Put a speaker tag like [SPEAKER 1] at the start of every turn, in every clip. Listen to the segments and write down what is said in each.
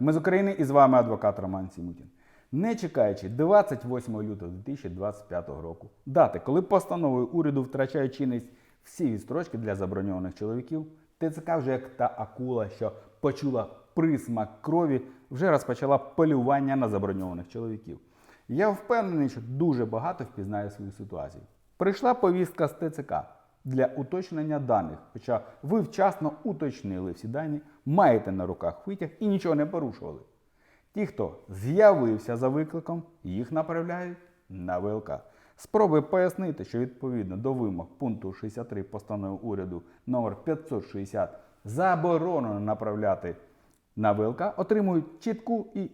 [SPEAKER 1] Ми з України і з вами адвокат Роман Сімутін. Не чекаючи 28 лютого 2025 року, дати, коли постановою уряду втрачають чинність всі відстрочки для заброньованих чоловіків, ТЦК вже як та акула, що почула присмак крові, вже розпочала полювання на заброньованих чоловіків. Я впевнений, що дуже багато впізнає свою ситуацію. Прийшла повістка з ТЦК для уточнення даних, хоча ви вчасно уточнили всі дані, маєте на руках витяг і нічого не порушували. Ті, хто з'явився за викликом, їх направляють на ВЛК. Спробуй пояснити, що відповідно до вимог пункту 63 постанови уряду номер 560 заборонено направляти на ВЛК, отримують чітку і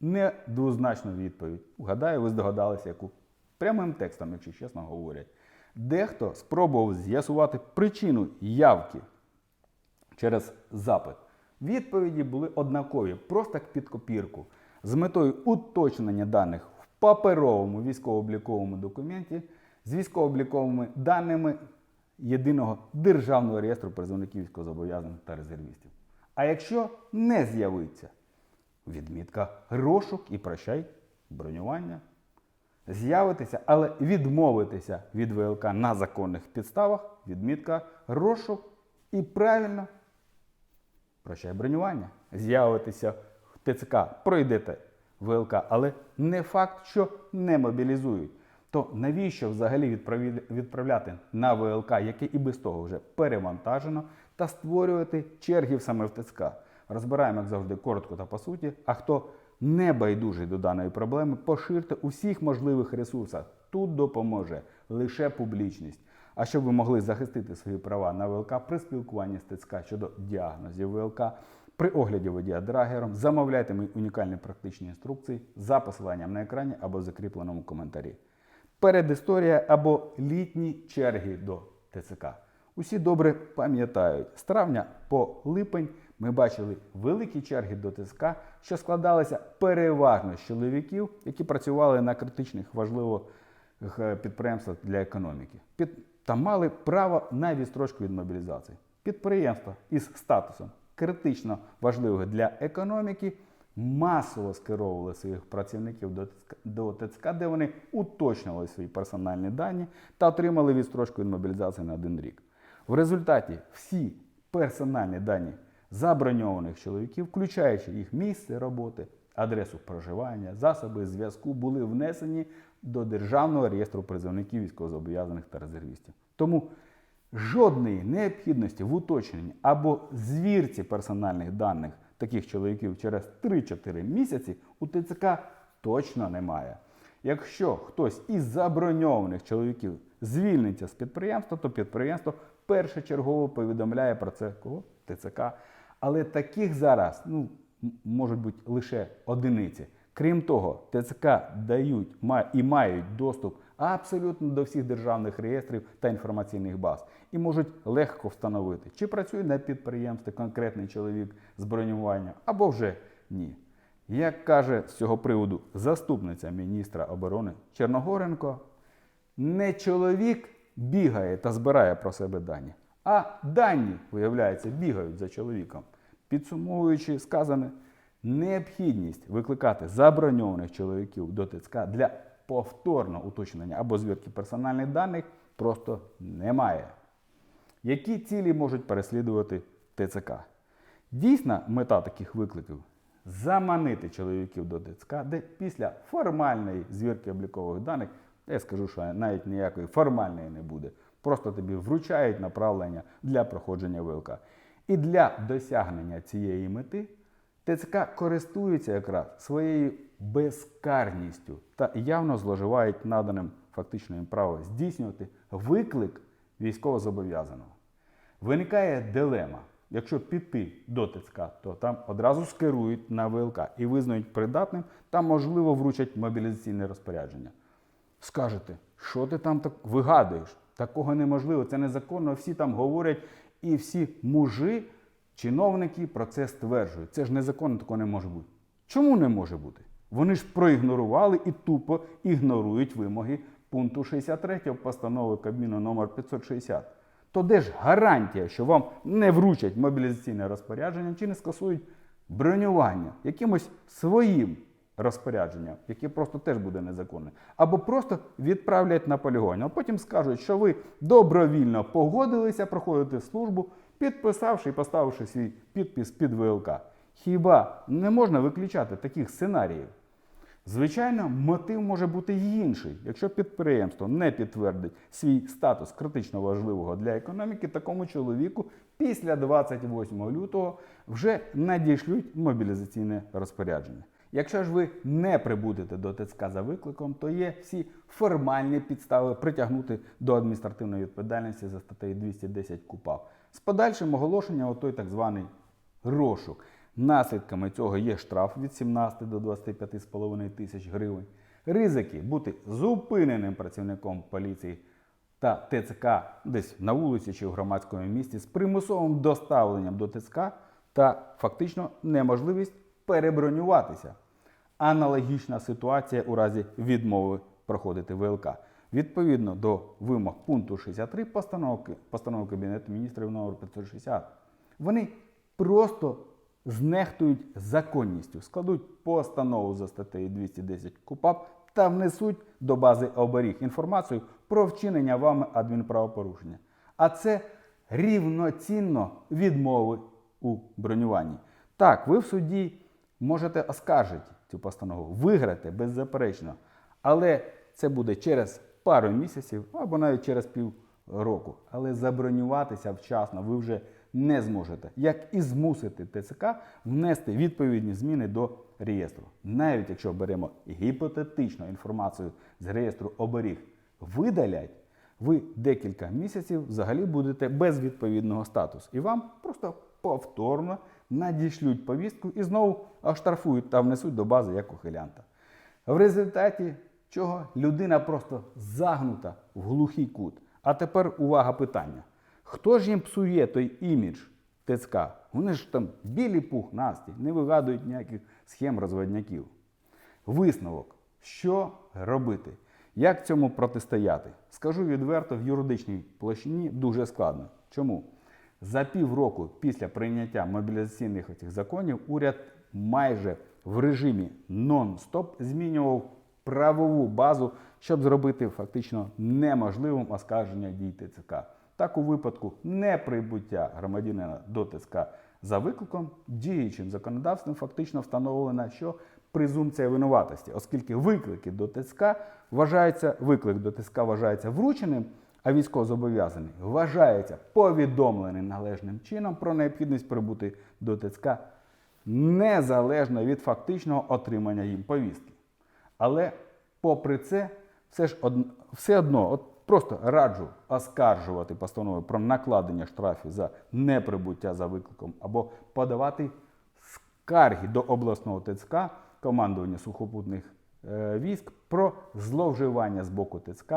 [SPEAKER 1] недвозначну відповідь. Гадаю, ви здогадалися, яку прямим текстом, якщо чесно говорять. Дехто спробував з'ясувати причину явки через запит. Відповіді були однакові, просто під копірку, з метою уточнення даних в паперовому військово-обліковому документі з військово-обліковими даними єдиного державного реєстру призовників військовозобов'язаних та резервістів. А якщо не з'явиться, відмітка розшук і прощай бронювання. З'явитися, але відмовитися від ВЛК на законних підставах, відмітка розшук і правильно прощай бронювання. З'явитися в ТЦК, пройдете ВЛК, але не факт, що не мобілізують. То навіщо взагалі відправляти на ВЛК, яке і без того вже перевантажено, та створювати черги саме в ТЦК? Розбираємо, як завжди, коротко та по суті. А хто не байдужий до даної проблеми, поширте у всіх можливих ресурсах. Тут допоможе лише публічність. А щоб ви могли захистити свої права на ВЛК при спілкуванні з ТЦК щодо діагнозів ВЛК, при огляді водія драгером, замовляйте мої унікальні практичні інструкції за посиланням на екрані або закріпленому коментарі. Передісторія або літні черги до ТЦК. Усі добре пам'ятають, з травня по липень ми бачили великі черги до ТЦК, що складалися переважно з чоловіків, які працювали на критичних важливих е, підприємствах для економіки. Під, та мали право на відстрочку від мобілізації. Підприємства із статусом критично важливих для економіки масово скеровували своїх працівників до ТЦК, де вони уточнювали свої персональні дані та отримали відстрочку від мобілізації на один рік. В результаті всі персональні дані заброньованих чоловіків, включаючи їх місце роботи, адресу проживання, засоби зв'язку, були внесені до Державного реєстру призовників військовозобов'язаних та резервістів. Тому жодної необхідності в уточненні або звірці персональних даних таких чоловіків через 3-4 місяці у ТЦК точно немає. Якщо хтось із заброньованих чоловіків звільниться з підприємства, то підприємство першочергово повідомляє про це кого? ТЦК. Але таких зараз ну, можуть бути лише одиниці. Крім того, ТЦК дають і мають доступ абсолютно до всіх державних реєстрів та інформаційних баз і можуть легко встановити, чи працює на підприємстві конкретний чоловік з бронювання або вже ні. Як каже з цього приводу заступниця міністра оборони Черногоренко, не чоловік бігає та збирає про себе дані, а дані, виявляється, бігають за чоловіком. Підсумовуючи сказане, необхідність викликати заброньованих чоловіків до ТЦК для повторного уточнення або звірки персональних даних просто немає. Які цілі можуть переслідувати ТЦК? Дійсна мета таких викликів заманити чоловіків до ТЦК, де після формальної звірки облікових даних, я скажу, що навіть ніякої формальної не буде. Просто тобі вручають направлення для проходження ВЛК. І для досягнення цієї мети ТЦК користується якраз своєю безкарністю та явно зловживають наданим фактично їм право здійснювати виклик військовозобов'язаного. Виникає дилема. Якщо піти до ТЦК, то там одразу скерують на ВЛК і визнають придатним, та, можливо, вручать мобілізаційне розпорядження. Скажете, що ти там так вигадуєш? Такого неможливо, це незаконно. Всі там говорять, і всі мужи, чиновники про це стверджують. Це ж незаконно, такого не може бути. Чому не може бути? Вони ж проігнорували і тупо ігнорують вимоги пункту 63 постанови Кабміну номер 560. То де ж гарантія, що вам не вручать мобілізаційне розпорядження чи не скасують бронювання якимось своїм розпорядженням, яке просто теж буде незаконне, або просто відправлять на полігон, а потім скажуть, що ви добровільно погодилися проходити службу, підписавши і поставивши свій підпис під ВЛК. Хіба не можна виключати таких сценаріїв? Звичайно, мотив може бути інший. Якщо підприємство не підтвердить свій статус критично важливого для економіки, такому чоловіку після 28 лютого вже надішлють мобілізаційне розпорядження. Якщо ж ви не прибудете до ТЦК за викликом, то є всі формальні підстави притягнути до адміністративної відповідальності за статтею 210 КУПАП з подальшим оголошенням той так званий розшук. Наслідками цього є штраф від 17 до 25,5 тисяч гривень, ризики бути зупиненим працівником поліції та ТЦК десь на вулиці чи в громадському місті з примусовим доставленням до ТЦК та фактично неможливість перебронюватися. Аналогічна ситуація у разі відмови проходити ВЛК. Відповідно до вимог пункту 63 постановки, постанови Кабінету міністрів номер 560, вони просто знехтують законністю, складуть постанову за статтею 210 КУПАП та внесуть до бази оберіг інформацію про вчинення вами адмінправопорушення. А це рівноцінно відмови у бронюванні. Так, ви в суді можете оскаржити цю постанову, виграти беззаперечно, але це буде через пару місяців або навіть через пів року. Але забронюватися вчасно ви вже не зможете, як і змусити ТЦК внести відповідні зміни до реєстру. Навіть якщо беремо гіпотетичну інформацію з реєстру оберіг, видалять, ви декілька місяців взагалі будете без відповідного статусу. І вам просто повторно надішлють повістку і знову оштрафують та внесуть до бази як ухилянта. В результаті чого людина просто загнута в глухий кут. А тепер увага питання. Хто ж їм псує той імідж ТЦК? Вони ж там білі пух насті, не вигадують ніяких схем розводняків. Висновок. Що робити? Як цьому протистояти? Скажу відверто, в юридичній площині дуже складно. Чому? За півроку після прийняття мобілізаційних цих законів уряд майже в режимі нон-стоп змінював правову базу, щоб зробити фактично неможливим оскарження дій ТЦК. Так, у випадку неприбуття громадянина до ТЦК за викликом діючим законодавством фактично встановлено, що презумпція винуватості, оскільки виклики до ТЦК вважається, виклик до ТЦК вважається врученим, а військовозобов'язаний вважається повідомлений належним чином про необхідність прибути до ТЦК незалежно від фактичного отримання їм повістки. Але попри це, все ж од... все одно, от просто раджу оскаржувати постанови про накладення штрафів за неприбуття за викликом або подавати скарги до обласного ТЦК командування сухопутних е, військ про зловживання з боку ТЦК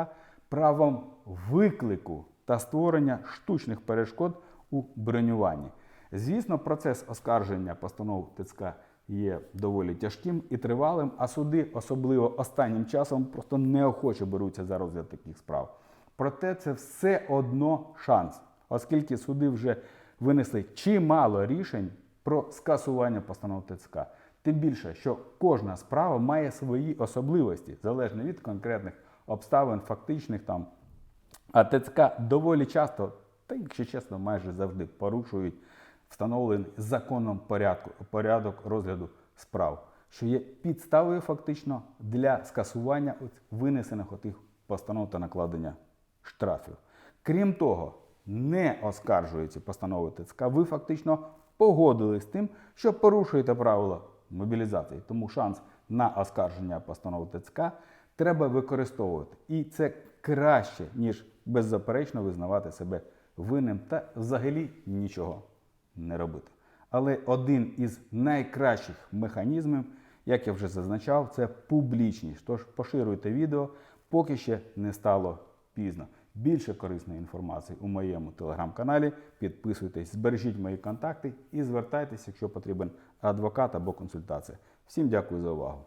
[SPEAKER 1] правом виклику та створення штучних перешкод у бронюванні. Звісно, процес оскарження постанов ТЦК є доволі тяжким і тривалим, а суди, особливо останнім часом, просто неохоче беруться за розгляд таких справ. Проте це все одно шанс, оскільки суди вже винесли чимало рішень про скасування постанов ТЦК. Тим більше, що кожна справа має свої особливості, залежно від конкретних обставин, фактичних там. А ТЦК доволі часто, та якщо чесно, майже завжди порушують встановлений законом порядку, порядок розгляду справ, що є підставою фактично для скасування винесених отих постанов та накладення штрафів. Крім того, не оскаржуючи постанови ТЦК, ви фактично погодились з тим, що порушуєте правила мобілізації. Тому шанс на оскарження постанови ТЦК треба використовувати. І це краще, ніж беззаперечно визнавати себе винним та взагалі нічого не робити. Але один із найкращих механізмів, як я вже зазначав, це публічність. Тож поширюйте відео, поки ще не стало пізно. Більше корисної інформації у моєму телеграм-каналі. Підписуйтесь, збережіть мої контакти і звертайтеся, якщо потрібен адвокат або консультація. Всім дякую за увагу.